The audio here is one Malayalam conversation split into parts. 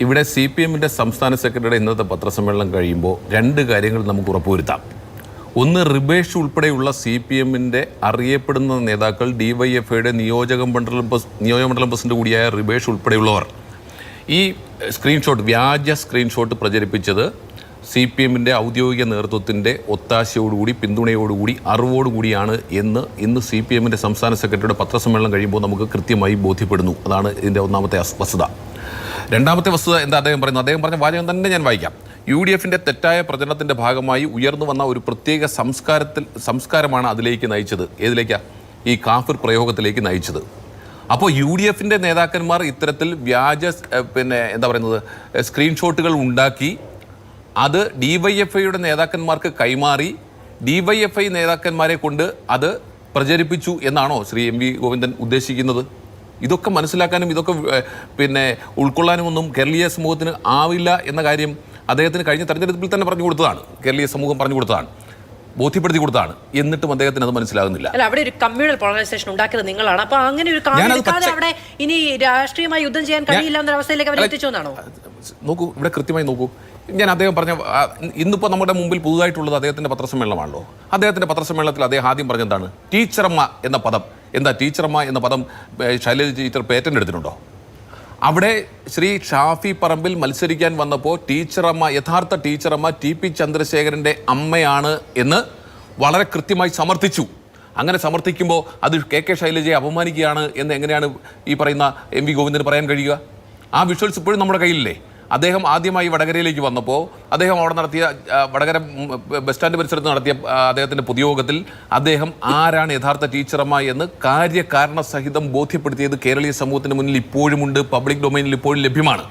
ഇവിടെ സി പി എമ്മിന്റെ സംസ്ഥാന സെക്രട്ടറിയുടെ ഇന്നത്തെ പത്രസമ്മേളനം കഴിയുമ്പോൾ രണ്ട് കാര്യങ്ങൾ നമുക്ക് ഉറപ്പുവരുത്താം. ഒന്ന് റിബേഷ് ഉൾപ്പെടെയുള്ള സി പി എമ്മിന്റെ അറിയപ്പെടുന്ന നേതാക്കൾ ഡി വൈ എഫ് ഐയുടെ നിയോജക മണ്ഡലം പ്രസ്- നിയോജക മണ്ഡലം പ്രസിഡന്റ് കൂടിയായ റിബേഷ് ഉൾപ്പെടെയുള്ളവർ. ഈ സ്ക്രീൻഷോട്ട് വ്യാജ സ്ക്രീൻഷോട്ട് പ്രചരിപ്പിച്ചത് സി പി എമ്മിന്റെ ഔദ്യോഗിക നേതൃത്വത്തിന്റെ ഒത്താശയോടുകൂടി പിന്തുണയോടുകൂടി അറിവോടുകൂടിയാണ് എന്ന് ഇന്ന് സി പി എമ്മിന്റെ സംസ്ഥാന സെക്രട്ടറിയുടെ പത്രസമ്മേളനം കഴിയുമ്പോൾ നമുക്ക് കൃത്യമായി ബോധ്യപ്പെടുന്നു. അതാണ് ഇതിന്റെ ഒന്നാമത്തെ വസ്തുത. രണ്ടാമത്തെ വസ്തുത എന്താ അദ്ദേഹം പറയുന്നത്? അദ്ദേഹം പറഞ്ഞ വാചകം തന്നെ ഞാൻ വായിക്കാം. യു ഡി എഫിന്റെ തെറ്റായ പ്രചരണത്തിന്റെ ഭാഗമായി ഉയർന്നു വന്ന ഒരു പ്രത്യേക സംസ്കാരത്തിൽ സംസ്കാരമാണ് അതിലേക്ക് നയിച്ചത്. ഏതിലേക്കാണ് ഈ കാഫിർ പ്രയോഗത്തിലേക്ക് നയിച്ചത്. അപ്പോൾ യു ഡി എഫിന്റെ നേതാക്കന്മാർ ഇത്തരത്തിൽ വ്യാജ പിന്നെ എന്താ പറയുന്നത്? സ്ക്രീൻഷോട്ടുകൾ ഉണ്ടാക്കി അത് ഡി വൈ എഫ് ഐയുടെ നേതാക്കന്മാർക്ക് കൈമാറി ഡി വൈ എഫ് ഐ നേതാക്കന്മാരെ കൊണ്ട് അത് പ്രചരിപ്പിച്ചു എന്നാണോ ശ്രീ എം വി ഗോവിന്ദൻ ഉദ്ദേശിക്കുന്നത്? ഇതൊക്കെ മനസ്സിലാക്കാനും ഇതൊക്കെ പിന്നെ ഉൾക്കൊള്ളാനും ഒന്നും കേരളീയ സമൂഹത്തിന് ആവില്ല എന്ന കാര്യം അദ്ദേഹത്തിന് കഴിഞ്ഞ തെരഞ്ഞെടുപ്പിൽ തന്നെ പറഞ്ഞു കൊടുത്തതാണ്. കേരളീയ സമൂഹം പറഞ്ഞു കൊടുത്തതാണ്. ബോധ്യപ്പെടുത്തി കൊടുത്താണ് എന്നിട്ടും അദ്ദേഹത്തിന് അത് മനസ്സിലാകുന്നില്ല. അല്ല അവിടെ ഒരു കമ്മ്യൂണൽ പോളറൈസേഷൻ ഉണ്ടാക്കിയത് നിങ്ങളാണ്. അപ്പൊ അങ്ങനെ ഒരു അവിടെ ഇനി രാഷ്ട്രീയമായി യുദ്ധം ചെയ്യാൻ കഴിയില്ല എന്ന അവസ്ഥയിലേക്ക് അവർ എത്തിച്ചു എന്നാണോ നോക്കൂ ഇവിടെ കൃത്യമായി നോക്കൂ. ഞാൻ അദ്ദേഹം പറഞ്ഞ ഇന്നിപ്പോൾ നമ്മുടെ മുമ്പിൽ പുതുതായിട്ടുള്ളത് അദ്ദേഹത്തിന്റെ പത്രസമ്മേളനമാണല്ലോ. അദ്ദേഹത്തിന്റെ പത്രസമ്മേളനത്തിൽ അദ്ദേഹം ആദ്യം പറഞ്ഞെന്താണ് ടീച്ചറമ്മ എന്ന പദം. എന്താ ടീച്ചറമ്മ എന്ന പദം ശൈലജ ടീച്ചർ പേറ്റന്റ് എടുത്തിട്ടുണ്ടോ? അവിടെ ശ്രീ ഷാഫി പറമ്പിൽ മത്സരിക്കാൻ വന്നപ്പോൾ ടീച്ചറമ്മ യഥാർത്ഥ ടീച്ചറമ്മ ടി പി ചന്ദ്രശേഖരന്റെ അമ്മയാണ് എന്ന് വളരെ കൃത്യമായി സമർത്ഥിച്ചു. അങ്ങനെ സമർത്ഥിക്കുമ്പോൾ അത് കെ കെ ശൈലജയെ അപമാനിക്കുകയാണ് എന്ന് എങ്ങനെയാണ് ഈ പറയുന്ന എം വി ഗോവിന്ദന് പറയാൻ കഴിയുക? ആ വിഷ്വൽസ് ഇപ്പോഴും നമ്മുടെ കയ്യിലില്ലേ? അദ്ദേഹം ആദ്യമായി വടകരയിലേക്ക് വന്നപ്പോൾ അദ്ദേഹം അവിടെ നടത്തിയ വടകര ബസ് സ്റ്റാൻഡ് പരിസരത്ത് നടത്തിയ അദ്ദേഹത്തിന്റെ പൊതുയോഗത്തിൽ അദ്ദേഹം ആരാണ് യഥാർത്ഥ ടീച്ചറമ്മ എന്ന് കാര്യകാരണ സഹിതം ബോധ്യപ്പെടുത്തിയത് കേരളീയ സമൂഹത്തിന് മുന്നിൽ ഇപ്പോഴുമുണ്ട് പബ്ലിക് ഡൊമൈനിൽ ഇപ്പോഴും ലഭ്യമാണ്.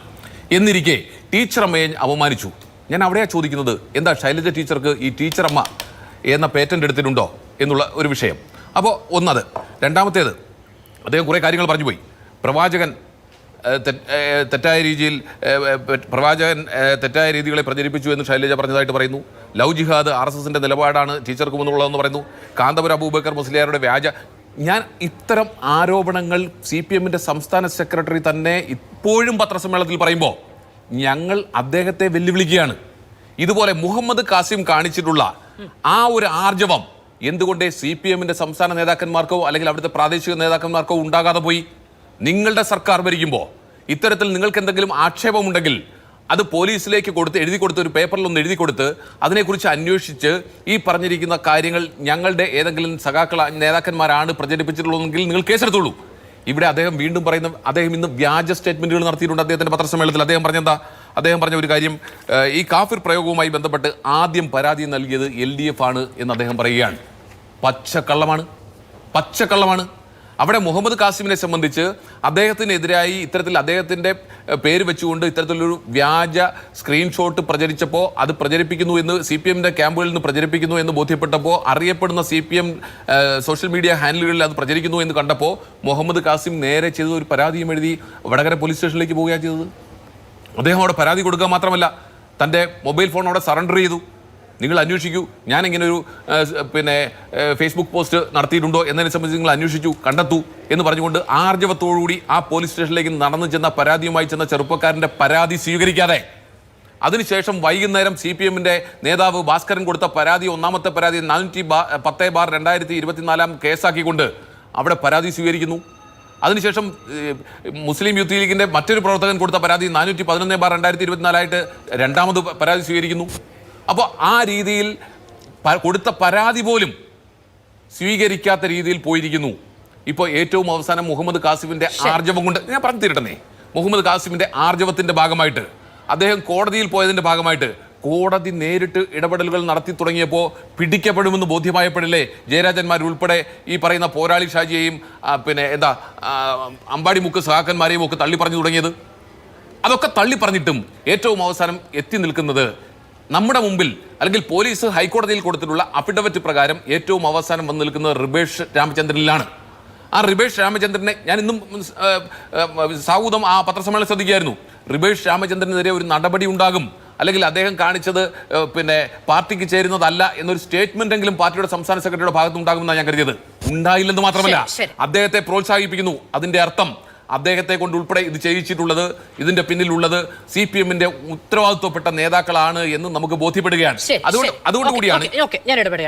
എന്നിരിക്കെ ടീച്ചറമ്മയെ അപമാനിച്ചു. ഞാൻ അവിടെയാണ് ചോദിക്കുന്നത് എന്താ ശൈലജ ടീച്ചർക്ക് ഈ ടീച്ചറമ്മ എന്ന പേറ്റന്റ് എടുത്തിട്ടുണ്ടോ? എന്നുള്ള ഒരു വിഷയം. അപ്പോൾ ഒന്നത്. രണ്ടാമത്തേത് അദ്ദേഹം കുറേ കാര്യങ്ങൾ പറഞ്ഞു പോയി. പ്രവാചകൻ തെറ്റായ രീതിയിൽ പ്രവാചകൻ തെറ്റായ രീതികളെ പ്രചരിപ്പിച്ചു എന്ന് ശൈലജ പറഞ്ഞതായിട്ട് പറയുന്നു. ലവ് ജിഹാദ് ആർ എസ് എസിന്റെ നിലപാടാണ് ടീച്ചർക്ക് മുന്നുള്ളതെന്ന് പറയുന്നു. കാന്തപുരം അബൂബക്കർ മുസ്ലിയാരുടെ വ്യാജ ഞാൻ ഇത്തരം ആരോപണങ്ങൾ സി പി എമ്മിന്റെ സംസ്ഥാന സെക്രട്ടറി തന്നെ ഇപ്പോഴും പത്രസമ്മേളനത്തിൽ പറയുമ്പോൾ ഞങ്ങൾ അദ്ദേഹത്തെ വെല്ലുവിളിക്കുകയാണ്. ഇതുപോലെ മുഹമ്മദ് കാസിം കാണിച്ചിട്ടുള്ള ആ ഒരു ആർജവം എന്തുകൊണ്ട് സി പി എമ്മിന്റെ സംസ്ഥാന നേതാക്കന്മാർക്കോ അല്ലെങ്കിൽ അവിടുത്തെ പ്രാദേശിക നേതാക്കന്മാർക്കോ ഉണ്ടാകാതെ പോയി? നിങ്ങളുടെ സർക്കാർ ഭരിക്കുമ്പോൾ ഇത്തരത്തിൽ നിങ്ങൾക്ക് എന്തെങ്കിലും ആക്ഷേപമുണ്ടെങ്കിൽ അത് പോലീസിലേക്ക് കൊടുത്ത് എഴുതി കൊടുത്ത് ഒരു പേപ്പറിൽ ഒന്ന് എഴുതി കൊടുത്ത് അതിനെക്കുറിച്ച് അന്വേഷിച്ച് ഈ പറഞ്ഞിരിക്കുന്ന കാര്യങ്ങൾ ഞങ്ങളുടെ ഏതെങ്കിലും സഖാക്കൾ നേതാക്കന്മാരാണ് പ്രചരിപ്പിച്ചിട്ടുള്ളതെങ്കിൽ നിങ്ങൾ കേസെടുത്തുള്ളൂ ഇവിടെ അദ്ദേഹം വീണ്ടും പറയുന്ന അദ്ദേഹം ഇന്ന് വ്യാജ സ്റ്റേറ്റ്മെന്റുകൾ നടത്തിയിട്ടുണ്ട് അദ്ദേഹത്തിന്റെ പത്രസമ്മേളനത്തിൽ. അദ്ദേഹം പറഞ്ഞെന്താ? അദ്ദേഹം പറഞ്ഞ ഒരു കാര്യം ഈ കാഫിർ പ്രയോഗവുമായി ബന്ധപ്പെട്ട് ആദ്യം പരാതി നൽകിയത് എൽ ആണ് എന്ന് അദ്ദേഹം പറയുകയാണ്. പച്ചക്കള്ളമാണ്. പച്ചക്കള്ളമാണ്. അവിടെ മുഹമ്മദ് കാസിമിനെ സംബന്ധിച്ച് അദ്ദേഹത്തിനെതിരായി ഇത്തരത്തിൽ അദ്ദേഹത്തിന്റെ പേര് വെച്ചുകൊണ്ട് ഇത്തരത്തിലൊരു വ്യാജ സ്ക്രീൻഷോട്ട് പ്രചരിച്ചപ്പോൾ അത് പ്രചരിപ്പിക്കുന്നു എന്ന് സി പി എമ്മിന്റെ ക്യാമ്പുകളിൽ നിന്ന് പ്രചരിപ്പിക്കുന്നു എന്ന് ബോധ്യപ്പെട്ടപ്പോൾ അറിയപ്പെടുന്ന C P M social media ഹാൻഡിലുകളിൽ അത് പ്രചരിക്കുന്നു എന്ന് കണ്ടപ്പോൾ മുഹമ്മദ് കാസിം നേരെ ചെയ്തത് ഒരു പരാതിയും എഴുതി വടകര പോലീസ് സ്റ്റേഷനിലേക്ക് പോവുകയാണ് ചെയ്തത്. അദ്ദേഹം അവിടെ പരാതി കൊടുക്കുക മാത്രമല്ല തന്റെ മൊബൈൽ ഫോൺ അവിടെ സറണ്ടർ ചെയ്തു. നിങ്ങൾ അന്വേഷിക്കൂ. ഞാൻ ഇങ്ങനെ ഒരു പിന്നെ ഫേസ്ബുക്ക് പോസ്റ്റ് നടത്തിയിട്ടുണ്ടോ എന്നതിനെ സംബന്ധിച്ച് നിങ്ങൾ അന്വേഷിച്ചു കണ്ടെത്തൂ എന്ന് പറഞ്ഞുകൊണ്ട് ആർജവത്തോടുകൂടി ആ പോലീസ് സ്റ്റേഷനിലേക്ക് നടന്നു ചെന്ന പരാതിയുമായി ചെന്ന ചെറുപ്പക്കാരന്റെ പരാതി സ്വീകരിക്കാതെ. അതിനുശേഷം വൈകുന്നേരം സി പി എമ്മിന്റെ നേതാവ് ഭാസ്കരൻ കൊടുത്ത പരാതി ഒന്നാമത്തെ പരാതി നാനൂറ്റി ബാ പത്ത് ബാർ രണ്ടായിരത്തി ഇരുപത്തിനാലാം കേസാക്കിക്കൊണ്ട് അവിടെ പരാതി സ്വീകരിക്കുന്നു. അതിനുശേഷം മുസ്ലിം യൂത്ത് ലീഗിന്റെ മറ്റൊരു പ്രവർത്തകൻ കൊടുത്ത പരാതി നാനൂറ്റി പതിനൊന്ന് ബാർ രണ്ടായിരത്തി ഇരുപത്തിനാലായിട്ട് രണ്ടാമത് പരാതി സ്വീകരിക്കുന്നു. അപ്പോൾ ആ രീതിയിൽ കൊടുത്ത പരാതി പോലും സ്വീകരിക്കാത്ത രീതിയിൽ പോയിരിക്കുന്നു. ഇപ്പോൾ ഏറ്റവും അവസാനം മുഹമ്മദ് കാസിമിന്റെ ആർജവം കൊണ്ട് ഞാൻ പറഞ്ഞു തീരട്ടെ മുഹമ്മദ് കാസിമിന്റെ ആർജവത്തിന്റെ ഭാഗമായിട്ട് അദ്ദേഹം കോടതിയിൽ പോയതിന്റെ ഭാഗമായിട്ട് കോടതി നേരിട്ട് ഇടപെടലുകൾ നടത്തി തുടങ്ങിയപ്പോൾ പിടിക്കപ്പെടുമെന്ന് ബോധ്യമായപ്പോഴല്ലേ ജയരാജന്മാർ ഉൾപ്പെടെ ഈ പറയുന്ന പോരാളി ഷാജിയെയും പിന്നെ എന്താ അമ്പാടി അമ്പാടിമുക്ക് സഹാക്കന്മാരെയും ഒക്കെ തള്ളി പറഞ്ഞു തുടങ്ങിയത്. അതൊക്കെ തള്ളി പറഞ്ഞിട്ടും ഏറ്റവും അവസാനം എത്തി നിൽക്കുന്നത് നമ്മുടെ മുമ്പിൽ അല്ലെങ്കിൽ പോലീസ് ഹൈക്കോടതിയിൽ കൊടുത്തിട്ടുള്ള അഫിഡവിറ്റ് പ്രകാരം ഏറ്റവും അവസാനം വന്നു നിൽക്കുന്നത് റിബേഷ് രാമചന്ദ്രനിലാണ്. ആ റിബേഷ് രാമചന്ദ്രനെ ഞാൻ ഇന്നും സാഹൂദം ആ പത്രസമ്മേളനം ശ്രദ്ധിക്കുകയായിരുന്നു. റിബേഷ് രാമചന്ദ്രനെതിരെ ഒരു നടപടി ഉണ്ടാകും. അല്ലെങ്കിൽ അദ്ദേഹം കാണിച്ചത് പിന്നെ പാർട്ടിക്ക് ചേരുന്നതല്ല എന്നൊരു സ്റ്റേറ്റ്മെന്റ് എങ്കിലും പാർട്ടിയുടെ സംസ്ഥാന സെക്രട്ടറിയുടെ ഭാഗത്ത് ഉണ്ടാകുമെന്നാണ് ഞാൻ കരുതിയത്. ഉണ്ടായില്ലെന്ന് മാത്രമല്ല. അദ്ദേഹത്തെ പ്രോത്സാഹിപ്പിക്കുന്നു. അതിന്റെ അർത്ഥം അദ്ദേഹത്തെ കൊണ്ട് ഉൾപ്പെടെ ഇത് ചെയ്യിച്ചിട്ടുള്ളത് ഇതിന്റെ പിന്നിലുള്ളത് സി പി എമ്മിന്റെ ഉത്തരവാദിത്വപ്പെട്ട നേതാക്കളാണ് എന്ന് നമുക്ക് ബോധ്യപ്പെടുകയാണ് അതുകൊണ്ട്. അതുകൊണ്ട് കൂടിയാണ്